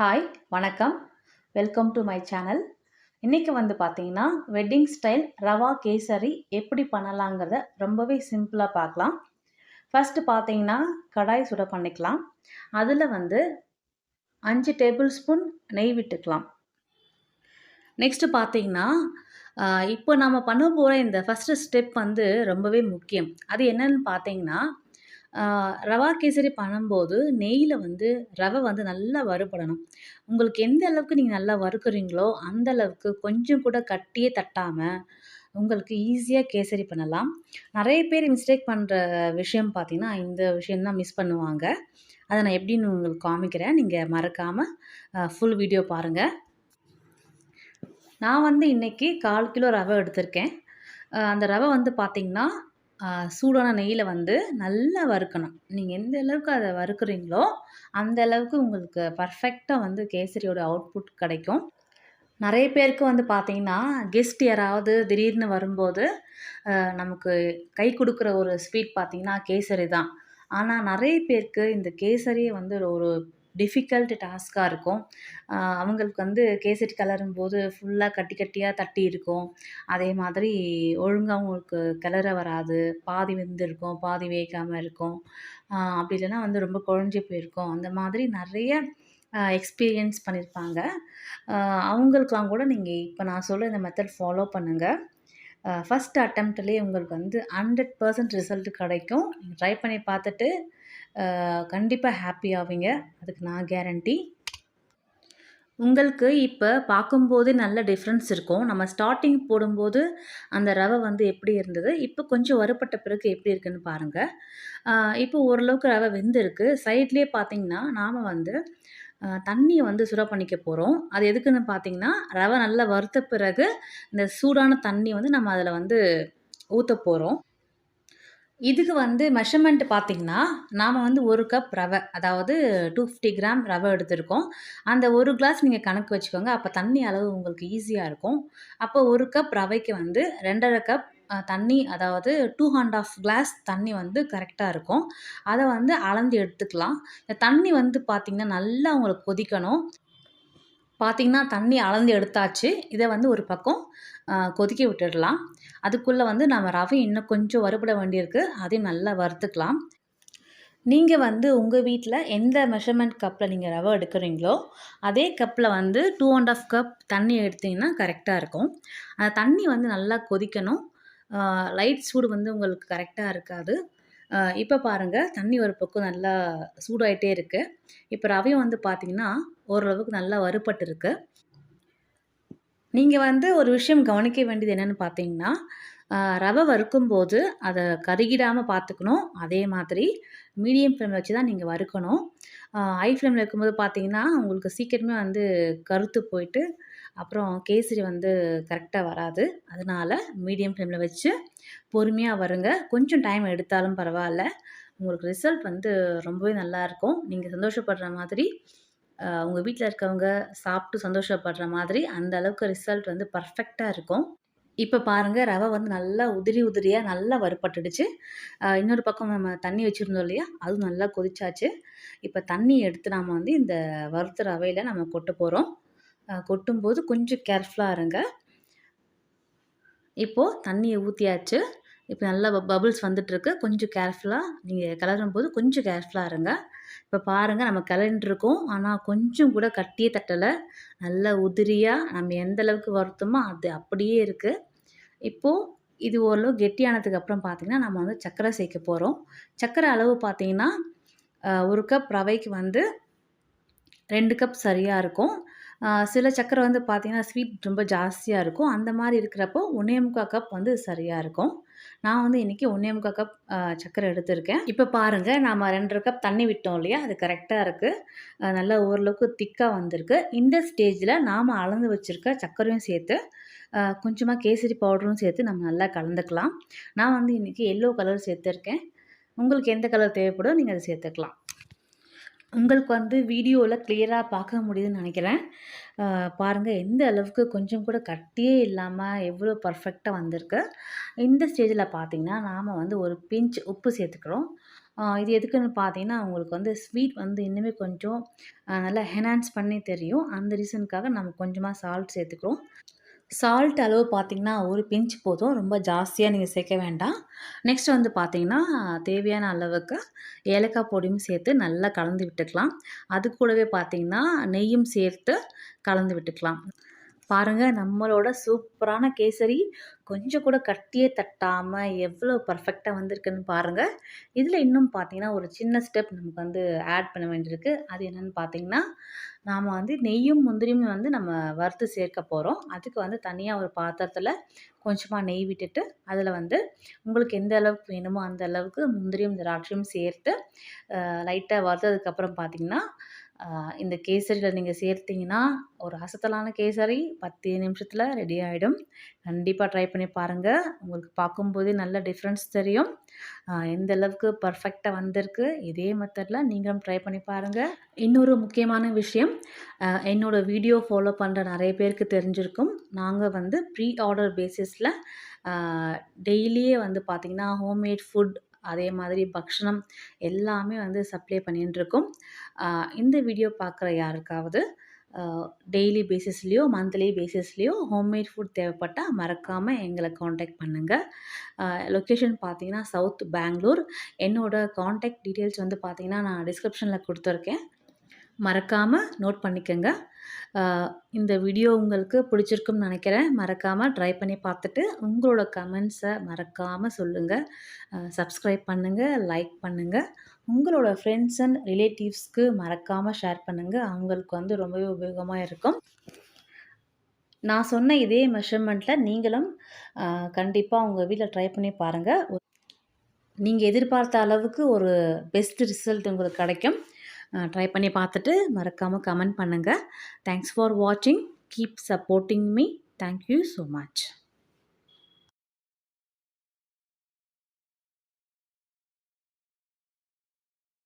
Hi வணக்கம். Welcome to my channel இன்றைக்கி வந்து பார்த்தீங்கன்னா வெட்டிங் ஸ்டைல் ரவா கேசரி எப்படி பண்ணலாங்கிறத ரொம்பவே சிம்பிளாக பார்க்கலாம். ஃபஸ்ட்டு பார்த்தீங்கன்னா கடாய் சுட பண்ணிக்கலாம். அதில் வந்து அஞ்சு டேபிள் ஸ்பூன் நெய் விட்டுக்கலாம். நெக்ஸ்ட்டு பார்த்தீங்கன்னா இப்போ நம்ம பண்ண போகிற இந்த ஃபஸ்ட்டு ஸ்டெப் வந்து ரொம்பவே முக்கியம். அது என்னன்னு பார்த்தீங்கன்னா ரவா கேசரி பண்ணும்போது நெய்யில் வந்து ரவை வந்து நல்லா வறுபடணும். உங்களுக்கு எந்த அளவுக்கு நீங்கள் நல்லா வறுக்குறீங்களோ அந்த அளவுக்கு கொஞ்சம் கூட கட்டியே தட்டாமல் உங்களுக்கு ஈஸியாக கேசரி பண்ணலாம். நிறைய பேர் மிஸ்டேக் பண்ணுற விஷயம் பார்த்தீங்கன்னா இந்த விஷயந்தான் மிஸ் பண்ணுவாங்க. அதை நான் எப்படின்னு உங்களுக்கு காமிக்கிறேன். நீங்கள் மறக்காமல் ஃபுல் வீடியோ பாருங்கள் நான் வந்து இன்றைக்கி கால் கிலோ ரவை எடுத்திருக்கேன். அந்த ரவை வந்து பார்த்திங்கன்னா சூடான நெய்யில் வந்து நல்லா வறுக்கணும். நீங்கள் எந்த அளவுக்கு அதை வறுக்குறீங்களோ அந்த அளவுக்கு உங்களுக்கு பர்ஃபெக்டாக வந்து கேசரியோட அவுட்புட் கிடைக்கும். நிறைய பேருக்கு வந்து பார்த்தீங்கன்னா கெஸ்ட் யாராவது திடீர்னு வரும்போது நமக்கு கை கொடுக்குற ஒரு ஸ்வீட் பார்த்தீங்கன்னா கேசரி தான். ஆனால் நிறைய பேருக்கு இந்த கேசரியை வந்து ஒரு டிஃபிகல்ட் டாஸ்காக இருக்கும். அவங்களுக்கு வந்து கேசரி கலரும் போது ஃபுல்லாக கட்டி கட்டியாக தட்டி இருக்கும். அதே மாதிரி ஒழுங்காக அவங்களுக்கு கிளற வராது. பாதி வெந்திருக்கும் பாதி வேகாமல் இருக்கும். அப்படி இல்லைன்னா வந்து ரொம்ப குழஞ்சி போயிருக்கும். அந்த மாதிரி நிறைய எக்ஸ்பீரியன்ஸ் பண்ணியிருப்பாங்க அஹ் அவங்களுக்கெலாம் கூட நீங்கள் இப்போ நான் சொல்ல இந்த மெத்தட் ஃபாலோ பண்ணுங்கள் ஃபஸ்ட் அட்டம்ப்ட்லேயே உங்களுக்கு வந்து ஹண்ட்ரட் பர்சன்ட் ரிசல்ட் கிடைக்கும். ட்ரை பண்ணி பார்த்துட்டு கண்டிப்பாக ஹாப்பி ஆவீங்க. அதுக்கு நான் கேரண்டி உங்களுக்கு இப்போ பார்க்கும்போதே நல்ல டிஃப்ரென்ஸ் இருக்கும். நம்ம ஸ்டார்டிங் போடும்போது அந்த ரவை வந்து எப்படி இருந்தது? இப்போ கொஞ்சம் வறுபட்ட பிறகு எப்படி இருக்குன்னு பாருங்கள் இப்போ ஓரளவுக்கு ரவை வெந்திருக்கு. சைட்லேயே பார்த்தீங்கன்னா நாம் வந்து தண்ணியை வந்து சுட பண்ணிக்க போகிறோம் அது எதுக்குன்னு பார்த்தீங்கன்னா ரவை நல்லா வறுத்த பிறகு இந்த சூடான தண்ணி வந்து நம்ம அதில் வந்து ஊற்ற போகிறோம் இதுக்கு வந்து மெஷர்மெண்ட் பார்த்தீங்கன்னா நாம் வந்து ஒரு கப் ரவை அதாவது டூ ஃபிஃப்டி கிராம் ரவை எடுத்திருக்கோம். அந்த ஒரு கிளாஸ் நீங்கள் கணக்கு வச்சுக்கோங்க அப்போ தண்ணி அளவு உங்களுக்கு ஈஸியாக இருக்கும். அப்போ ஒரு கப் ரவைக்கு வந்து ரெண்டரை கப் தண்ணி அதாவது டூ அண்ட் ஆஃப் கிளாஸ் தண்ணி வந்து கரெக்டாக இருக்கும். அதை வந்து அளந்து எடுத்துக்கலாம். இந்த தண்ணி வந்து பார்த்திங்கன்னா நல்லா உங்களுக்கு கொதிக்கணும். பார்த்திங்கன்னா தண்ணி அளந்து எடுத்தாச்சு. இதை வந்து ஒரு பக்கம் கொதிக்க விட்டுடலாம். அதுக்குள்ளே வந்து நம்ம ரவை இன்னும் கொஞ்சம் வறுபட வேண்டியிருக்கு. அதையும் நல்லா வறுத்துக்கலாம். நீங்கள் வந்து உங்கள் வீட்டில் எந்த மெஷர்மெண்ட் கப்பில் நீங்கள் ரவை எடுக்கிறீங்களோ அதே கப்பில் வந்து டூ அண்ட் ஆஃப் கப் தண்ணி எடுத்தீங்கன்னா கரெக்டாக இருக்கும். அந்த தண்ணி வந்து நல்லா கொதிக்கணும். லைட் சூடு வந்து உங்களுக்கு கரெக்டாக இருக்காது. இப்போ பாருங்கள் தண்ணி ஒரு பக்கம் நல்லா சூடாயிட்டே இருக்குது இப்போ ரவையும் வந்து பார்த்திங்கன்னா ஓரளவுக்கு நல்லா வறுபட்டிருக்கு நீங்கள் வந்து ஒரு விஷயம் கவனிக்க வேண்டியது என்னென்னு பார்த்தீங்கன்னா ரவை வறுக்கும்போது அதை கருகிடாமல் பார்த்துக்கணும் அதே மாதிரி மீடியம் ஃப்ளேமில் வச்சு தான் நீங்கள் வறுக்கணும். ஹை ஃப்ளேமில் இருக்கும்போது பார்த்தீங்கன்னா உங்களுக்கு சீக்கிரமே வந்து கருத்து போயிட்டு அப்புறம் கேசரி வந்து கரெக்டாக வராது. அதனால் மீடியம் ஃப்ளேமில் வச்சு பொறுமையாக வருங்க. கொஞ்சம் டைம் எடுத்தாலும் பரவாயில்ல. உங்களுக்கு ரிசல்ட் வந்து ரொம்பவே நல்லாயிருக்கும் நீங்கள் சந்தோஷப்படுற மாதிரி உங்கள் வீட்டில் இருக்கவங்க சாப்பிட்டு சந்தோஷப்படுற மாதிரி அந்த அளவுக்கு ரிசல்ட் வந்து பர்ஃபெக்டாக இருக்கும். இப்போ பாருங்கள் ரவை வந்து நல்லா உதிரி உதிரியாக நல்லா வறுபட்டுடுச்சு. இன்னொரு பக்கம் நம்ம தண்ணி வச்சுருந்தோம் இல்லையா அதுவும் நல்லா கொதிச்சாச்சு. இப்போ தண்ணி எடுத்து நாம் வந்து இந்த வறுத்த ரவையில் நம்ம கொட்ட போகிறோம் கொட்டும்போது கொஞ்சம் கேர்ஃபுல்லாக இருங்க. இப்போது தண்ணியை ஊற்றியாச்சு இப்போ நல்லா பபுள்ஸ் வந்துட்டுருக்கு. கொஞ்சம் கேர்ஃபுல்லாக நீங்கள் கிளறும் போது கொஞ்சம் கேர்ஃபுல்லாக இருங்க. இப்போ பாருங்கள் நம்ம கிளறிட்டுருக்கோம் ஆனால் கொஞ்சம் கூட கட்டியே தட்டலை. நல்லா உதிரியாக நம்ம எந்த அளவுக்கு வருத்தமோ அது அப்படியே இருக்குது இப்போது இது ஓரளவு கெட்டியானதுக்கு அப்புறம் பார்த்திங்கன்னா நம்ம வந்து சர்க்கரை சேர்க்க போகிறோம் சர்க்கரை அளவு பார்த்திங்கன்னா ஒரு கப் ரவைக்கு வந்து ரெண்டு கப் சரியாக இருக்கும். சில சர்க்கரை வந்து பார்த்திங்கன்னா ஸ்வீட் ரொம்ப ஜாஸ்தியாக இருக்கும். அந்த மாதிரி இருக்கிறப்போ ஒன்றே முக்கால் கப் வந்து சரியாக இருக்கும். நான் வந்து இன்றைக்கி ஒன்றே முக்கால் கப் சர்க்கரை எடுத்திருக்கேன். இப்போ பாருங்கள் நாம் ரெண்டரை கப் தண்ணி விட்டோம் இல்லையா? அது கரெக்டாக இருக்குது நல்லா ஓரளவுக்கு திக்காக வந்திருக்கு. இந்த ஸ்டேஜில் நாம் அளந்து வச்சுருக்க சர்க்கரையும் சேர்த்து கொஞ்சமாக கேசரி பவுடரும் சேர்த்து நம்ம நல்லா கலந்துக்கலாம். நான் வந்து இன்றைக்கி எல்லோ கலர் சேர்த்துருக்கேன். உங்களுக்கு எந்த கலர் தேவைப்படும் நீங்கள் அதை சேர்த்துக்கலாம். உங்களுக்கு வந்து வீடியோவில் கிளியராக பார்க்க முடியுதுன்னு நினைக்கிறேன். பாருங்கள் எந்த அளவுக்கு கொஞ்சம் கூட கட்டியே இல்லாமல் எவ்வளோ பர்ஃபெக்டாக வந்திருக்கு. இந்த ஸ்டேஜில் பார்த்தீங்கன்னா நாம் வந்து ஒரு பிஞ்ச் உப்பு சேர்த்துக்கிறோம் இது எதுக்குன்னு பார்த்தீங்கன்னா, உங்களுக்கு வந்து ஸ்வீட் வந்து இன்னுமே கொஞ்சம் நல்லா ஹெனான்ஸ் பண்ணி தெரியும். அந்த ரீசனுக்காக நம்ம கொஞ்சமாக சால்ட் சேர்த்துக்கிறோம். சால்ட் அளவு பார்த்திங்கன்னா ஒரு பிஞ்ச் போதும். ரொம்ப ஜாஸ்தியாக நீங்கள் சேர்க்க வேண்டாம். நெக்ஸ்ட் வந்து பார்த்திங்கன்னா தேவையான அளவுக்கு ஏலக்காய் பொடியும் சேர்த்து நல்லா கலந்து விட்டுக்கலாம். அது கூடவே பார்த்திங்கன்னா நெய்யும் சேர்த்து கலந்து விட்டுக்கலாம். பாருங்க நம்மளோட சூப்பரான கேசரி. கொஞ்சம் கூட கட்டியே தட்டாமல் எவ்வளோ பர்ஃபெக்டாக வந்திருக்குன்னு பாருங்கள் இதில் இன்னும் பார்த்தீங்கன்னா, ஒரு சின்ன ஸ்டெப் நமக்கு வந்து ஆட் பண்ண வேண்டியிருக்கு. அது என்னென்னு பார்த்தீங்கன்னா, நாம் வந்து நெய்யும், முந்திரியும் வந்து நம்ம வறுத்து சேர்க்க போகிறோம் அதுக்கு வந்து தனியாக ஒரு பாத்திரத்தில் கொஞ்சமாக நெய் விட்டுட்டு, அதில் வந்து உங்களுக்கு எந்த அளவுக்கு வேணுமோ அந்த அளவுக்கு முந்திரியும், திராட்சையும் சேர்த்து லைட்டாக வறுத்ததுக்கப்புறம் பார்த்தீங்கன்னா, இந்த கேசரியில் நீங்கள் சேர்த்தீங்கன்னா, ஒரு அசத்தலான கேசரி பத்து நிமிஷத்தில் ரெடி ஆகிடும் கண்டிப்பாக ட்ரை பண்ணி பாருங்கள் உங்களுக்கு பார்க்கும்போதே நல்ல டிஃப்ரென்ஸ் தெரியும். எந்த அளவுக்கு பர்ஃபெக்டாக வந்திருக்கு. இதே மெத்தடில் நீங்களும் ட்ரை பண்ணி பாருங்கள் இன்னொரு முக்கியமான விஷயம், என்னோடய வீடியோ ஃபாலோ பண்ணுற நிறைய பேருக்கு தெரிஞ்சிருக்கும். நாங்கள் வந்து ப்ரீ ஆர்டர் பேசிஸில் டெய்லியே வந்து பார்த்தீங்கன்னா, ஹோம்மேட் ஃபுட் அதே மாதிரி பக்ஷணம் எல்லாமே வந்து சப்ளை பண்ணின்ட்டுருக்கோம். இந்த வீடியோ பார்க்குற யாருக்காவது டெய்லி பேசிஸ்லேயோ மந்த்லி பேசிஸ்லேயோ ஹோம்மேட் ஃபுட் தேவைப்பட்டால் மறக்காமல் எங்களை காண்டாக்ட் பண்ணுங்கள் லொக்கேஷன் பார்த்தீங்கன்னா, சவுத் பெங்களூர். என்னோடய காண்டாக்ட் டீட்டெயில்ஸ் வந்து பார்த்தீங்கன்னா, நான் டிஸ்கிரிப்ஷனில் கொடுத்துருக்கேன் மறக்காமல் நோட் பண்ணிக்கோங்க இந்த வீடியோ உங்களுக்கு பிடிச்சிருக்கும்னு நினைக்கிறேன். மறக்காமல் ட்ரை பண்ணி பார்த்துட்டு, உங்களோட கமெண்ட்ஸை மறக்காமல் சொல்லுங்கள் சப்ஸ்கிரைப் பண்ணுங்கள் லைக் பண்ணுங்கள் உங்களோட ஃப்ரெண்ட்ஸ் அண்ட் ரிலேட்டிவ்ஸ்க்கு மறக்காமல் ஷேர் பண்ணுங்கள் அவங்களுக்கு வந்து ரொம்பவே உபயோகமாக இருக்கும். நான் சொன்ன இதே மெஷர்மெண்ட்டில் நீங்களும் கண்டிப்பாக உங்கள் வீட்டில் ட்ரை பண்ணி பாருங்கள் நீங்கள் எதிர்பார்த்த அளவுக்கு ஒரு பெஸ்ட் ரிசல்ட் உங்களுக்கு கிடைக்கும். ட்ரை பண்ணி பார்த்துட்டு மறக்காமல் கமெண்ட் பண்ணுங்கள் தேங்க்ஸ் ஃபார் வாட்சிங். Keep supporting me. Thank you much.